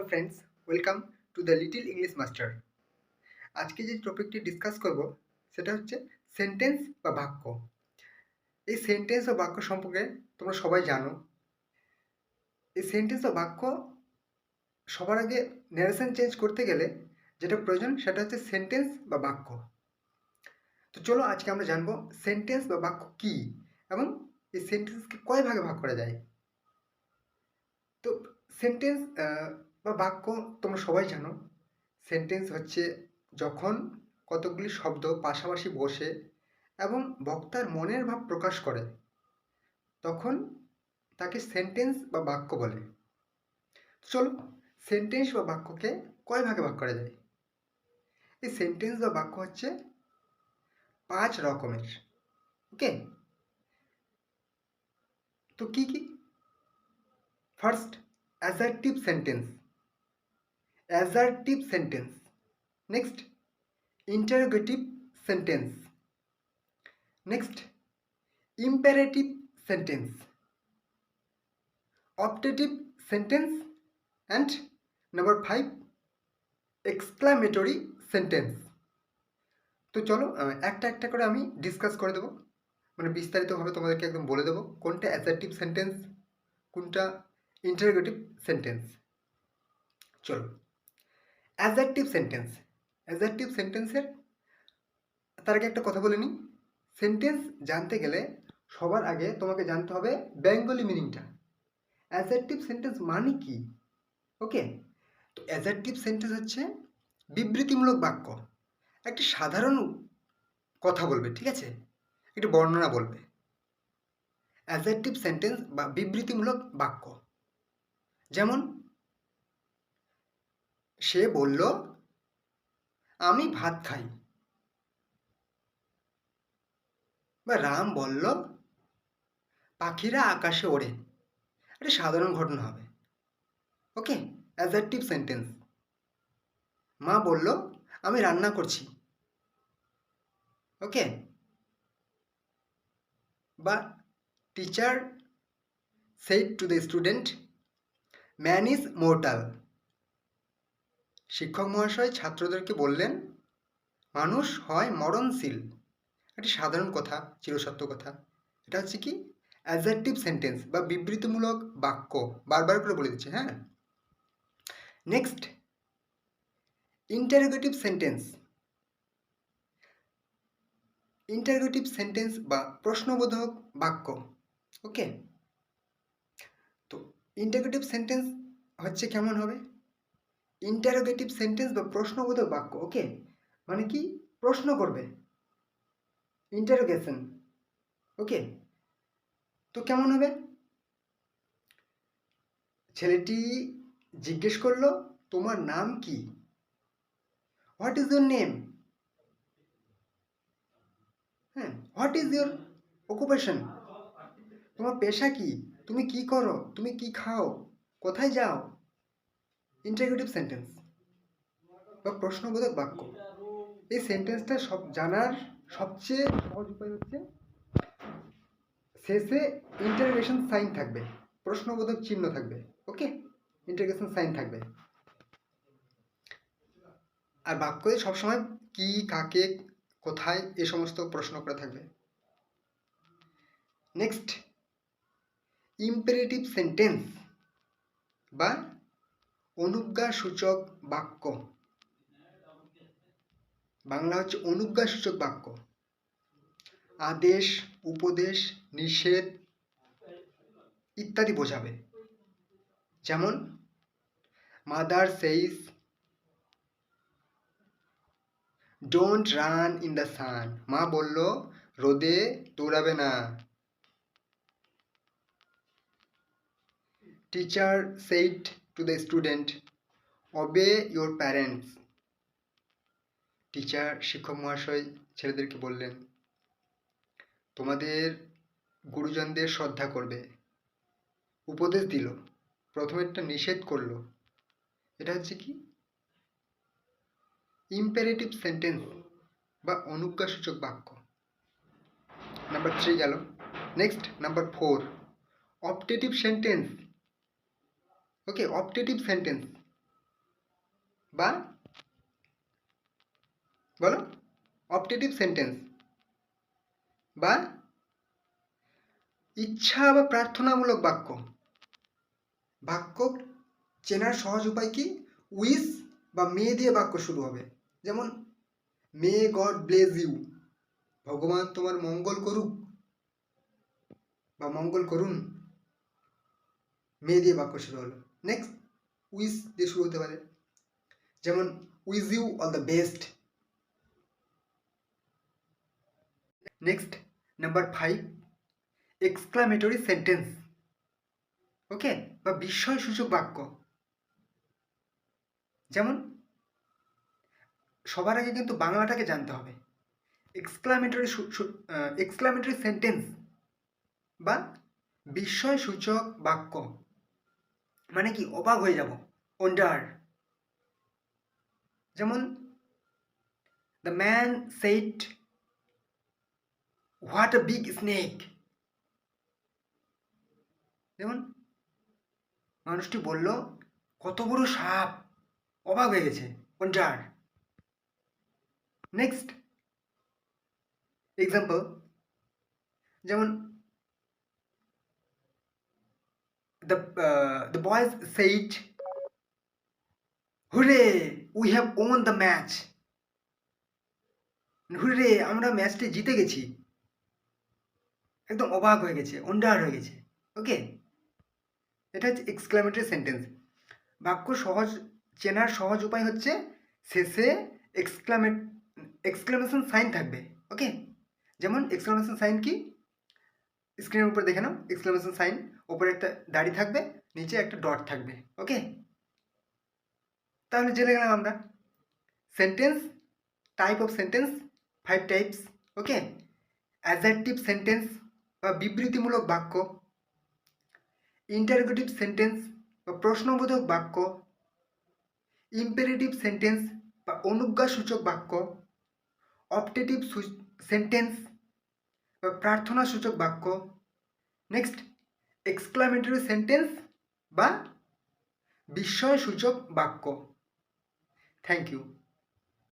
Hello friends, welcome to the little English master. আজকে যে টপিকটি discuss করব, সেটা হচ্ছে সেন্টেন্স বা বাক্য। এই সেন্টেন্স ও বাক্য সম্পর্কে তোমরা সবাই জানো। এই সেন্টেন্স বা বাক্য সবার আগে ন্যারেশন চেঞ্জ করতে গেলে যেটা প্রয়োজন, সেটা হচ্ছে সেন্টেন্স বা বাক্য। তো চলো আজকে আমরা জানব সেন্টেন্স বা বাক্য কী এবং এই সেন্টেন্সকে কয় ভাগে ভাগ করা যায়। তো সেন্টেন্স বা বাক্য তোমরা সবাই জানো। সেন্টেন্স হচ্ছে যখন কতগুলি শব্দ পাশাপাশি বসে এবং বক্তার মনের ভাব প্রকাশ করে, তখন তাকে সেন্টেন্স বা বাক্য বলে। চলো সেন্টেন্স বা বাক্যকে কয় ভাগে ভাগ করা যায়? এই সেন্টেন্স বা বাক্য হচ্ছে পাঁচ রকমের। ওকে তো কি কি? First assertive sentence assertive sentence. Next, interrogative sentence. Next, imperative sentence. Optative sentence and number five, exclamatory sentence. তো চলো একটা একটা করে আমি ডিসকাস করে দেবো। মানে বিস্তারিতভাবে তোমাদেরকে একদম বলে দেবো কোনটা অ্যাজার্টিভ সেন্টেন্স, কোনটা ইন্টারোগেটিভ সেন্টেন্স। চলো। অ্যাজার্টিভ সেন্টেন্স অ্যাজার্টিভ সেন্টেন্সের তার আগে একটা কথা বলে নিই। সেন্টেন্স জানতে গেলে সবার আগে তোমাকে জানতে হবে বেঙ্গলি মিনিংটা অ্যাজার্টিভ সেন্টেন্স মানে কি? ওকে তো অ্যাজার্টিভ সেন্টেন্স হচ্ছে বিবৃতিমূলক বাক্য। একটি সাধারণ কথা বলবে, ঠিক আছে? একটি বর্ণনা বলবে। অ্যাজার্টিভ সেন্টেন্স বা বিবৃতিমূলক বাক্য। যেমন সে বলল, আমি ভাত খাই। বা রাম বলল, পাখিরা আকাশে ওড়ে। এটা সাধারণ ঘটনা হবে। ওকে অ্যাজার্টিভ সেন্টেন্স মা বলল, আমি রান্না করছি। ওকে। বা teacher said to the student man is mortal শিক্ষক মহাশয় ছাত্রদেরকে বললেন, মানুষ হয় মরণশীল। একটি সাধারণ কথা, চিরসত্য কথা। এটা হচ্ছে কি? অ্যাজার্টিভ সেন্টেন্স বা বিবৃতিমূলক বাক্য, বারবার করে বলে দিচ্ছে হ্যাঁ? Next interrogative sentence interrogative sentence বা প্রশ্নবোধক বাক্য ওকে তো ইন্টারোগেটিভ সেন্টেন্স হচ্ছে কেমন হবে? ইন্টারোগেটিভ সেন্টেন্স বা প্রশ্নবোধক বাক্য ওকে মানে কি? প্রশ্ন করবে। ইন্টারোগেশন ওকে তো কেমন হবে? ছেলেটি জিজ্ঞেস করল, তোমার নাম কি? হোয়াট ইজ ইউর নেম হ্যাঁ হোয়াট ইজ ইউর অকুপেশন তোমার পেশা কি? তুমি কি করো? তুমি কি খাও? কোথায় যাও? ইন্টারোগেটিভ সেন্টেন্স বা প্রশ্নবোধক বাক্য। এই সেন্টেন্সটা সব জানার সবচেয়ে সহজ উপায় হচ্ছে, শেষে ইন্টারোগেশন সাইন থাকবে, প্রশ্নবোধক চিহ্ন থাকবে ওকে ইন্টারোগেশন সাইন থাকবে। আর বাক্যে সবসময় কি, কাকে, কোথায় এ সমস্ত প্রশ্ন করে থাকবে। নেক্সট ইম্পারেটিভ সেন্টেন্স বা অনুজ্ঞাসূচক বাক্য। বাংলা হচ্ছে অনুজ্ঞাসূচক বাক্য। আদেশ, উপদেশ, নিষেধ ইত্যাদি বোঝাবে। যেমন, mother says don't run in the sun. মা বলল, রোদে দৌড়াবে না। Teacher said to the student obey your parents teacher শিক্ষক মহাশয় ছেলেদেরকে বললেন, তোমাদের গুরুজনদের শ্রদ্ধা করবে। উপদেশ দিল। প্রথমেরটা নিষেধ করল। এটা হচ্ছে কি? ইম্পারেটিভ সেন্টেন্স বা অনুজ্ঞাসূচক বাক্য। নাম্বার থ্রি গেল। Next number four optative sentence okay optative sentence বা বলো অপটেটিভ সেন্টেন্স বা ইচ্ছা বা প্রার্থনামূলক বাক্য। বাক্য চেনার সহজ উপায় কি? উইস বা মে দিয়ে বাক্য শুরু হবে। যেমন, মে গড ব্লেজ ইউ। ভগবান তোমার মঙ্গল করুক বা মঙ্গল করুন। মে দিয়ে বাক্য শুরু হলো। নেক্সট উইস দিয়ে শুরু হতে পারে। যেমন wish you all the best next number five exclamatory sentence okay বা বিস্ময়সূচক বাক্য। যেমন, সবার আগে কিন্তু বাংলাটাকে জানতে হবে। এক্সক্লামেটরি এক্সক্লামেটরি সেন্টেন্স বা বিস্ময়সূচক বাক্য। মানে কি, অবাক হয়ে যাব ওন্ডার যেমন the man said what a big snake যেমন, মানুষটি বলল, কত বড় সাপ। অবাক হয়ে গেছে ওন্ডার নেক্সট এক্সাম্পল যেমন the uh, the boys said hooray we have won the match hooray আমরা ম্যাচটি জিতে গেছি। একদম অবাক হয়ে গেছে অন্ডার হয়ে গেছে। ওকে এটা হচ্ছে এক্সক্লামেটরি সেন্টেন্স বাক্য সহজ চেনার সহজ উপায় হচ্ছে শেষে এক্সক্লামেট এক্সক্লামেশন সাইন থাকবে। ওকে যেমন এক্সক্লামেশন সাইন কি? স্ক্রিনের উপর দেখে নাও এক্সক্লামেশন সাইন ওপরে একটা দাড়ি থাকবে, নিচে একটা ডট থাকবে ওকে তাহলে জেনে গেলাম আমরা। Sentence type of sentence five types okay assertive sentence বা বিবৃতিমূলক বাক্য। ইন্টারগেটিভ সেন্টেন্স বা প্রশ্নবোধক বাক্য। ইম্পেরেটিভ সেন্টেন্স বা অনুজ্ঞাসূচক বাক্য। অপটেটিভ সেন্টেন্স বা প্রার্থনাসূচক বাক্য। নেক্সট এক্সক্লামেটরি সেন্টেন্স বা বিস্ময়সূচক বাক্য। Thank you